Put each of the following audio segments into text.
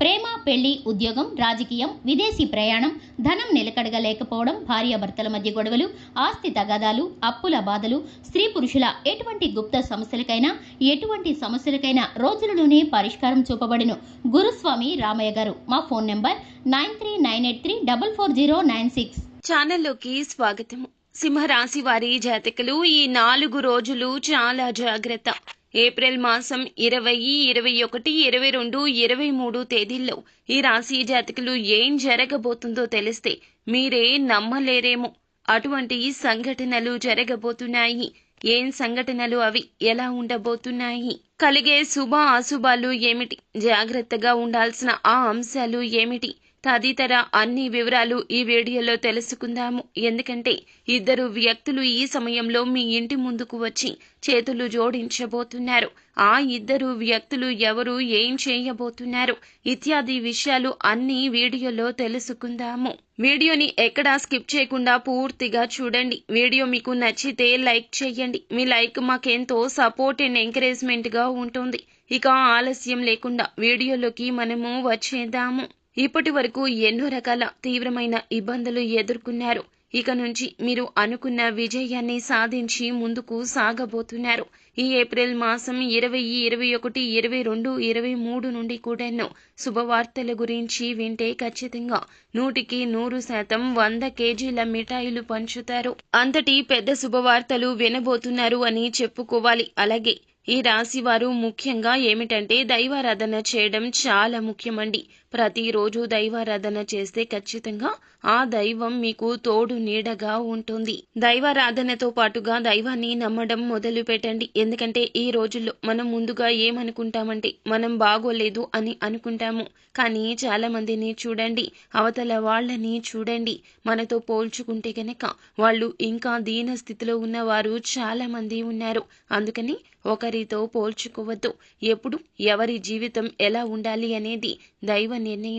ప్రేమ పెళ్ళి ఉద్యోగం రాజకీయం విదేశీ ప్రయాణం ధనం నిలకడగా లేకపోవడం భార్యాభర్తల మధ్య గొడవలు ఆస్తి తగాదాలు అప్పుల బాధలు స్త్రీ పురుషుల ఎటువంటి గుప్త సమస్యలకైనా ఎటువంటి సమస్యలకైనా రోజులలోనే పరిష్కారం చూపబడును. గురుస్వామి రామయ్య గారు మా phone number nine three nine eight three double four zero nine six. ఛానల్లోకి స్వాగతం. సింహరాశి వారి జాతకులు ఈ నాలుగు రోజులు చాలా జాగ్రత్త. ఏప్రిల్ మాసం ఇరవై ఇరవై ఒకటి ఇరవై రెండు ఇరవై మూడు తేదీల్లో ఈ రాశి జాతకులు ఏం జరగబోతుందో తెలిస్తే మీరే నమ్మలేరేమో. అటువంటి సంఘటనలు జరగబోతున్నాయి. ఏం సంఘటనలు అవి? ఎలా ఉండబోతున్నాయి? కలిగే శుభ అశుభాలు ఏమిటి? జాగ్రత్తగా ఉండాల్సిన ఆ అంశాలు ఏమిటి? తదితర అన్ని వివరాలు ఈ వీడియోలో తెలుసుకుందాము. ఎందుకంటే ఇద్దరు వ్యక్తులు ఈ సమయంలో మీ ఇంటి ముందుకు వచ్చి చేతులు జోడించబోతున్నారు. ఆ ఇద్దరు వ్యక్తులు ఎవరు ఏం చేయబోతున్నారు ఇత్యాది విషయాలు అన్ని వీడియోలో తెలుసుకుందాము. వీడియోని ఎక్కడా స్కిప్ చేయకుండా పూర్తిగా చూడండి. వీడియో మీకు నచ్చితే లైక్ చేయండి. మీ లైక్ మాకెంతో సపోర్ట్ అండ్ ఎంకరేజ్మెంట్గా ఉంటుంది. ఇక ఆలస్యం లేకుండా వీడియోలోకి మనము వచ్చేద్దాము. ఇప్పటి వరకు ఎన్నో రకాల తీవ్రమైన ఇబ్బందులు ఎదుర్కొన్నారు. ఇక నుంచి మీరు అనుకున్న విజయాన్ని సాధించి ముందుకు సాగబోతున్నారు. ఈ ఏప్రిల్ మాసం ఇరవై ఇరవై ఒకటి ఇరవై రెండు ఇరవై మూడు నుండి కూడాను శుభవార్తల గురించి వింటే ఖచ్చితంగా నూటికి నూరు శాతం వంద కేజీల మిఠాయిలు పంచుతారు. అంతటి పెద్ద శుభవార్తలు వినబోతున్నారు అని చెప్పుకోవాలి. అలాగే ఈ రాశి వారు ముఖ్యంగా ఏమిటంటే దైవారాధన చేయడం చాలా ముఖ్యమండి. ప్రతిరోజు దైవారాధన చేస్తే ఖచ్చితంగా ఆ దైవం మీకు తోడు నీడగా ఉంటుంది. దైవారాధనతో పాటుగా దైవాన్ని నమ్మడం మొదలు పెట్టండి. ఎందుకంటే ఈ రోజుల్లో మనం ముందుగా ఏమనుకుంటామంటే మనం బాగోలేదు అని అనుకుంటాము. కానీ చాలా మందిని చూడండి అవతల వాళ్ళని చూడండి. మనతో పోల్చుకుంటే గనక వాళ్ళు ఇంకా దీన స్థితిలో ఉన్నవారు చాలా మంది ఉన్నారు. అందుకని ఒకరితో పోల్చుకోవద్దు. ఎప్పుడు ఎవరి జీవితం ఎలా ఉండాలి అనేది దైవ Ni ni.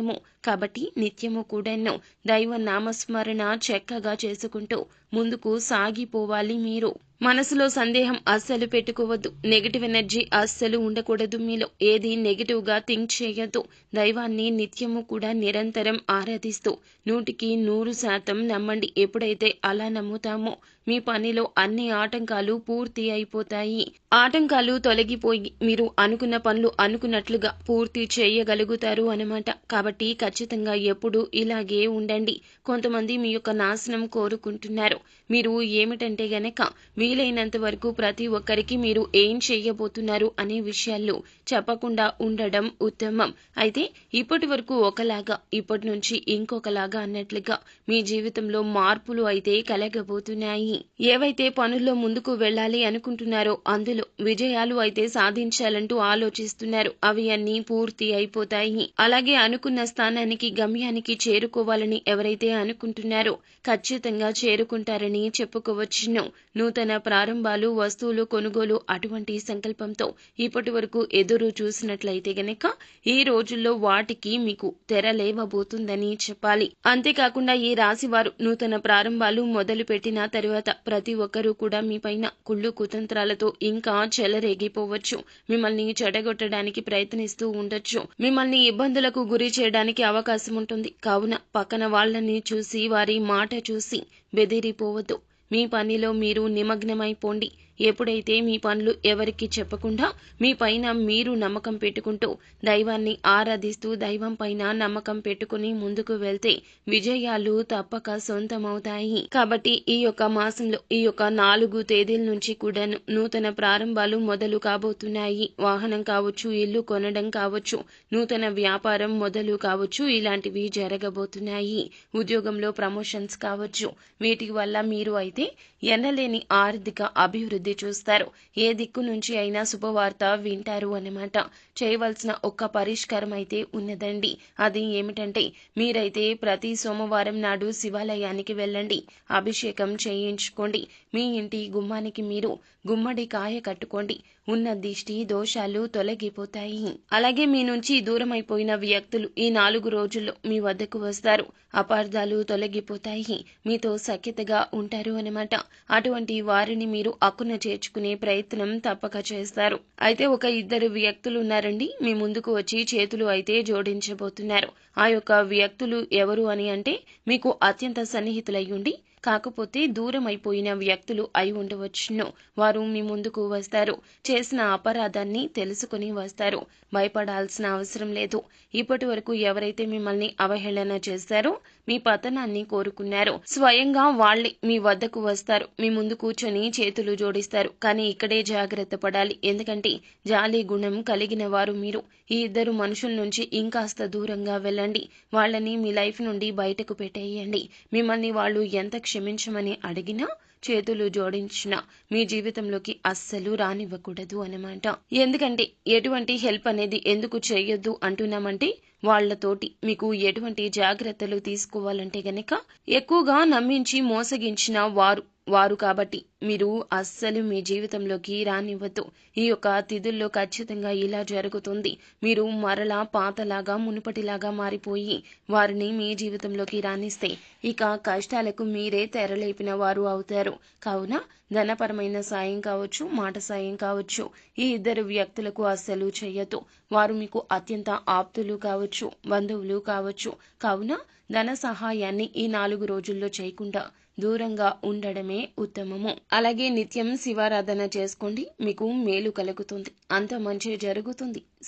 కాబట్టి నిత్యము కూడాను దైవ నామస్మరణ చక్కగా చేసుకుంటూ ముందుకు సాగిపోవాలి మీరు. మనసులో సందేహం అస్సలు పెట్టుకోవద్దు. నెగిటివ్ ఎనర్జీ అస్సలు ఉండకూడదు మీలో. ఏది నెగిటివ్గా థింక్ చేయొద్దు. దైవాన్ని నిత్యము కూడా నిరంతరం ఆరాధిస్తూ నూటికి నూరు శాతం నమ్మండి. ఎప్పుడైతే అలా నమ్ముతామో మీ పనిలో అన్ని ఆటంకాలు పూర్తి అయిపోతాయి. ఆటంకాలు తొలగిపోయి మీరు అనుకున్న పనులు అనుకున్నట్లుగా పూర్తి చేయగలుగుతారు అనమాట కాబట్టి ఖచ్చితంగా ఎప్పుడు ఇలాగే ఉండండి. కొంతమంది మీ యొక్క నాశనం కోరుకుంటున్నారు. మీరు ఏమిటంటే గనక వీలైనంత వరకు ప్రతి ఒక్కరికి మీరు ఏం చేయబోతున్నారు అనే విషయాలు చెప్పకుండా ఉండడం ఉత్తమం. అయితే ఇప్పటి వరకు ఒకలాగా ఇప్పటి నుంచి ఇంకొకలాగా అన్నట్లుగా మీ జీవితంలో మార్పులు అయితే కలగబోతున్నాయి. ఏవైతే పనుల్లో ముందుకు వెళ్ళాలి అనుకుంటున్నారో అందులో విజయాలు అయితే సాధించాలంటూ ఆలోచిస్తున్నారు. అవి అన్ని పూర్తి అయిపోతాయి. అలాగే అనుకున్న స్థానానికి గమ్యానికి చేరుకోవాలని ఎవరైతే అనుకుంటున్నారో ఖచ్చితంగా చేరుకుంటారని చెప్పుకోవచ్చును నూతన ప్రారంభాలు వస్తువులు కొనుగోలు అటువంటి సంకల్పంతో ఇప్పటి వరకు ఎదురు చూసినట్లయితే గనక ఈ రోజుల్లో వాటికి మీకు తెరలేవబోతుందని చెప్పాలి. అంతేకాకుండా ఈ రాశి వారు నూతన ప్రారంభాలు మొదలు పెట్టిన తరువాత ప్రతి ఒక్కరూ కూడా మీ పైన కుళ్ళు కుతంత్రాలతో ఇంకా చెలరేగిపోవచ్చు. మిమ్మల్ని చెడగొట్టడానికి ప్రయత్నిస్తూ ఉండొచ్చు. మిమ్మల్ని ఇబ్బందులకు గురి చేయడానికి అవకాశం ఉంటుంది. కావున పక్కన వాళ్ళని చూసి వారి మాట చూసి బెదిరిపోవద్దు. మీ పనిలో మీరు నిమగ్నమైపోండి. ఎప్పుడైతే మీ పనులు ఎవరికి చెప్పకుండా మీ పైన మీరు నమ్మకం పెట్టుకుంటూ దైవాన్ని ఆరాధిస్తూ దైవం పైన నమ్మకం పెట్టుకుని ముందుకు వెళ్తే విజయాలు తప్పక సొంతమవుతాయి. కాబట్టి ఈ యొక్క మాసంలో ఈ యొక్క నాలుగు తేదీల నుంచి కూడాను నూతన ప్రారంభాలు మొదలు కాబోతున్నాయి. వాహనం కావచ్చు ఇల్లు కొనడం కావచ్చు నూతన వ్యాపారం మొదలు కావచ్చు ఇలాంటివి జరగబోతున్నాయి. ఉద్యోగంలో ప్రమోషన్స్ కావచ్చు. వీటి వల్ల మీరు అయితే ఎనలేని ఆర్థిక అభివృద్ధి చూస్తారు. ఏ దిక్కు నుంచి అయినా శుభవార్త వింటారు అన్నమాట. చేయవలసిన ఒక్క పరిష్కారం అయితే ఉన్నదండి. అది ఏమిటంటే మీరైతే ప్రతి సోమవారం నాడు శివాలయానికి వెళ్ళండి. అభిషేకం చేయించుకోండి. మీ ఇంటి గుమ్మానికి మీరు గుమ్మడి కాయ కట్టుకోండి. ఉన్న దిష్టి దోషాలు తొలగిపోతాయి. అలాగే మీ నుంచి దూరమైపోయిన వ్యక్తులు ఈ నాలుగు రోజుల్లో మీ వద్దకు వస్తారు. అపార్థాలు తొలగిపోతాయి. మీతో సఖ్యతగా ఉంటారు అనమాట అటువంటి వారిని మీరు అక్కున చేర్చుకునే ప్రయత్నం తప్పక చేస్తారు. అయితే ఒక ఇద్దరు వ్యక్తులు ఉన్నారు ఉన్నారండి మీ ముందుకు వచ్చి చేతులు అయితే జోడించబోతున్నారు. ఆ యొక్క వ్యక్తులు ఎవరు అని అంటే మీకు అత్యంత సన్నిహితులై ఉండి కాకపోతే దూరం అయిపోయిన వ్యక్తులు అయి ఉండవచ్చును. వారు మీ ముందుకు వస్తారు. చేసిన అపరాధాన్ని తెలుసుకుని వస్తారు. భయపడాల్సిన అవసరం లేదు. ఇప్పటి వరకు ఎవరైతే మిమ్మల్ని అవహేళన చేశారో మీ పతనాన్ని కోరుకున్నారు. స్వయంగా వాళ్ళే మీ వద్దకు వస్తారు. మీ ముందు కూర్చొని చేతులు జోడిస్తారు. కానీ ఇక్కడే జాగ్రత్త పడాలి. ఎందుకంటే జాలి గుణం కలిగిన వారు మీరు. ఈ ఇద్దరు మనుషుల నుంచి ఇంకాస్త దూరంగా వెళ్ళండి. వాళ్ళని మీ లైఫ్ నుండి బయటకు పెట్టేయండి. మిమ్మల్ని వాళ్ళు ఎంత క్షమించమని అడిగినా చేతులు జోడించిన మీ జీవితంలోకి అస్సలు రానివ్వకూడదు అన్నమాట. ఎందుకంటే ఎటువంటి హెల్ప్ అనేది ఎందుకు చేయొద్దు అంటున్నామంటే వాళ్ళతోటి మీకు ఎటువంటి జాగ్రత్తలు తీసుకోవాలంటే గనక ఎక్కువగా నమ్మించి మోసగించిన వారు వారు కాబట్టి మీరు అస్సలు మీ జీవితంలోకి రానివ్వద్దు. ఈ యొక్క తిథుల్లో ఖచ్చితంగా ఇలా జరుగుతుంది. మీరు మరలా పాతలాగా మునుపటిలాగా మారిపోయి వారిని మీ జీవితంలోకి రాణిస్తే ఇక కష్టాలకు మీరే తెరలేపిన వారు అవుతారు. కావున ధనపరమైన సాయం కావచ్చు మాట సాయం కావచ్చు ఈ ఇద్దరు వ్యక్తులకు అస్సలు చేయొద్దు. వారు మీకు అత్యంత ఆప్తులు కావచ్చు బంధువులు కావచ్చు. కావున ధన సహాయాన్ని ఈ నాలుగు రోజుల్లో చేయకుండా దూరంగా ఉండడమే ఉత్తమము. అలాగే నిత్యం శివారాధన చేసుకోండి. మీకు మేలు కలుగుతుంది. అంత మంచి జరుగుతుంది.